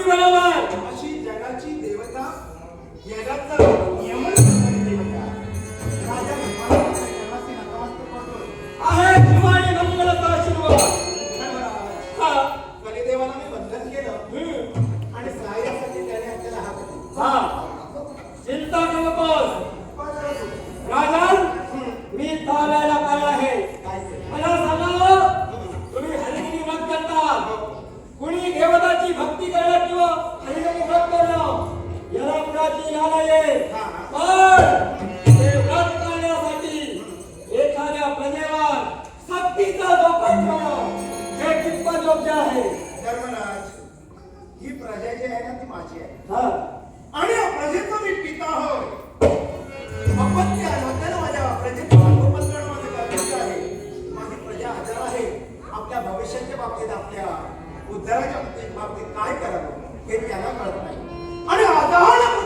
Happy हा. पण ते व्रत करण्यासाठी एखाद्या प्रजेवर सक्तीचा धोका ठेवणं हे कितपत योग्य आहे? धर्मराज ही प्रजा जी आहे ना ती माझी आहे. हा. आणि या प्रजेचा मी पिता होय. अपत्य आलं तर माझ्या प्रजेचं करणं माझं कर्तव्य आहे. माझी प्रजा हजार आहे. आपल्या भविष्याच्या बाबतीत आपल्या उद्धाराच्या बाबतीत बाबतीत काय करावं हे त्याला कळत नाही.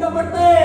¡Venga, fuerte!